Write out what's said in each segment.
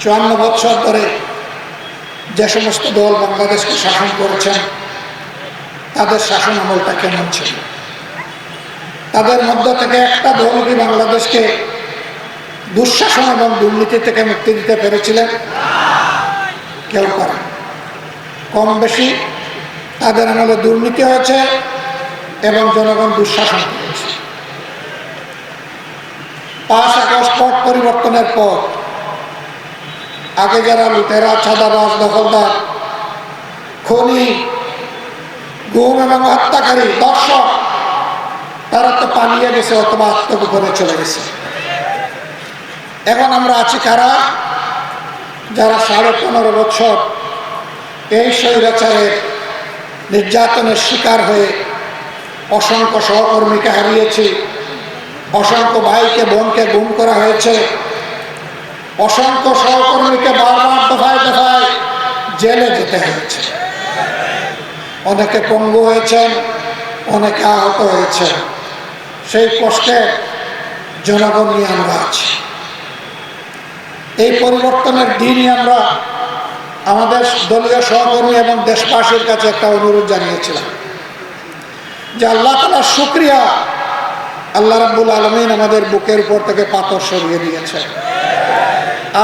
চুয়ান্ন বছর ধরে যে সমস্ত দল বাংলাদেশকে শাসন করেছেন, তাদের শাসন আমলটা কেমন ছিল? তাদের মধ্য থেকে একটা দল কি বাংলাদেশকে দুঃশাসন এবং দুর্নীতি থেকে মুক্তি দিতে পেরেছিলেন? কেউ করে কম বেশি তাদের আমলে দুর্নীতি হয়েছে এবং জনগণ দুঃশাসন করেছে। পাঁচ আগস্ট পট পরিবর্তনের পর আগে যারা লুটেরা ছাদাবাজ দখলদার, খনি, গুম এবং হত্যাকারী, দর্শক, তারা তো পালিয়ে গেছে অথবা আত্মগোপনে চলে গেছে। এখন আমরা আছি কারা? যারা সাড়ে পনেরো বছর এই স্বৈরাচারের নির্যাতনের শিকার হয়ে অসংখ্য সহকর্মীকে হারিয়েছি, অসংখ্য ভাইকে, বোনকে গুম করা হয়েছে, অসংখ্য দফায় জেলে যেতে হয়েছে। অনেকে পঙ্গু হয়েছেন, অনেকে আহত হয়েছে সেই কষ্টে জনগণ নিয়ে আমরা আছি। এই পরিবর্তনের দিনই আমরা আমাদের দলীয় সহকর্মী এবং দেশবাসীর কাছে একটা অনুরোধ জানিয়েছিলাম যে আল্লাহ তালার শুক্রিয়া আল্লাহ রাব্বুল আলমিন আমাদের বুকের উপর থেকে পাথর সরিয়ে দিয়েছে।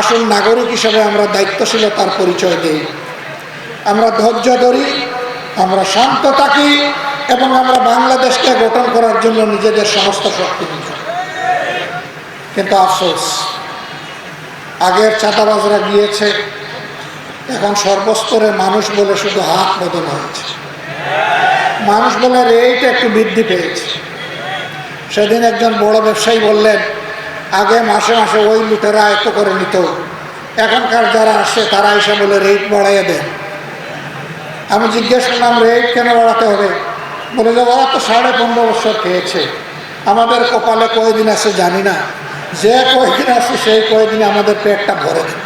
আসল নাগরিক হিসেবে আমরা দায়িত্বশীলতার পরিচয় দিই। আমরা ধৈর্য ধরি, আমরা শান্ত থাকি এবং আমরা বাংলাদেশকে গঠন করার জন্য নিজেদের সমস্ত শক্তি কিন্তু আফসোস, আগের চাঁদাবাজরা গিয়েছে, এখন সর্বস্তরে মানুষ বলে শুধু হাত বদল হয়েছে। মানুষ বলে রেট একটু বৃদ্ধি পেয়েছে। সেদিন একজন বড় ব্যবসায়ী বললেন, আগে মাসে মাসে ওই লুটেরা এত করে নিত। এখনকার যারা আসে তারা এসে বলে রেট বাড়াইয়ে দেন। আমি জিজ্ঞেস করলাম রেট কেন বাড়াতে হবে? বলে, যে ওরা তো সাড়ে পনেরো বছর খেয়েছে। আমাদের কপালে কয়দিন আছে জানি না। যে কয়দিন আছে সেই কয়দিনে আমাদের পেটটা ভরে দেন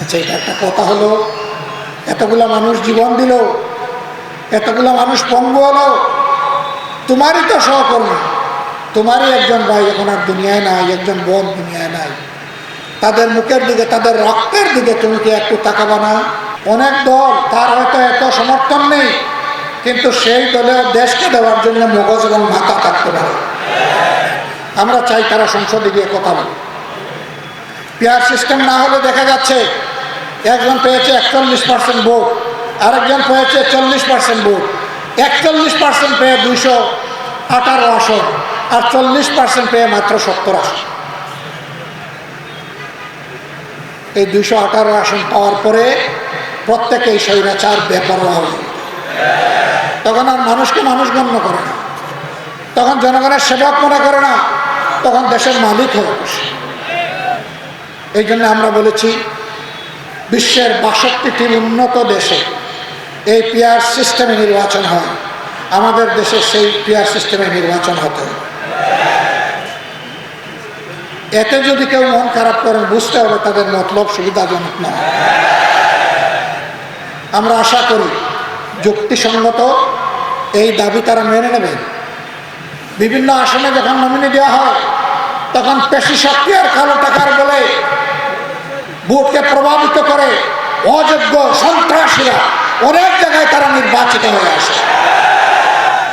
আচ্ছা এটা একটা কথা হলো, এতগুলা মানুষ জীবন দিল, এতগুলা মানুষ পঙ্গু হলো, তোমারই তো সহকর্মী। তোমারই একজন ভাই এখন আর দুনিয়ায় নাই, একজন বোন দুনিয়ায় নাই। তাদের মুখের দিকে, তাদের রক্তের দিকে তুমি কি একটু তাকাবা না? অনেক দল, তার হয়তো এত সমর্থন নেই, কিন্তু সেই দলের দেশকে দেওয়ার জন্য মগজ এবং মাথা থাকতে পারে। আমরা চাই তারা সংসদে গিয়ে কথা বলে। পেয়ার সিস্টেম না হলে দেখা যাচ্ছে, একজন পেয়েছে একচল্লিশ পার্সেন্ট ভোট, আরেকজন পেয়েছে চল্লিশ পার্সেন্ট ভোট। একচল্লিশ পার্সেন্ট পেয়ে দুইশো আঠারো আসন, আর চল্লিশ পার্সেন্ট পেয়ে মাত্র সত্তর আসন। এই দুইশো আঠারো আসন পাওয়ার পরে প্রত্যেকেই স্বৈরাচার হয়ে যায়। তখন আর মানুষকে মানুষ গণ্য করে না। তখন জনগণের সেবক মনে করে না, তখন দেশের মালিক হয়ে এই জন্য আমরা বলেছি, বিশ্বের বাষট্টিটি উন্নত দেশে এই পিয়ার সিস্টেমে নির্বাচন হয়। আমাদের দেশে সেই পিয়ার সিস্টেমে নির্বাচন হতে হবে। এতে যদি কেউ মন খারাপ করেন, বুঝতে হবে তাদের মতলব সুবিধাজনক নয় আমরা আশা করি যুক্তিসঙ্গত এই দাবি তারা মেনে নেবেন বিভিন্ন আসনে যখন নমিনি দেওয়া হয়, তখন পেশি শক্তি আর কালো টাকার বলে ভোটকে প্রভাবিত করে অযোগ্য সন্ত্রাসীরা অনেক জায়গায় তারা নির্বাচিত হয়ে আসে।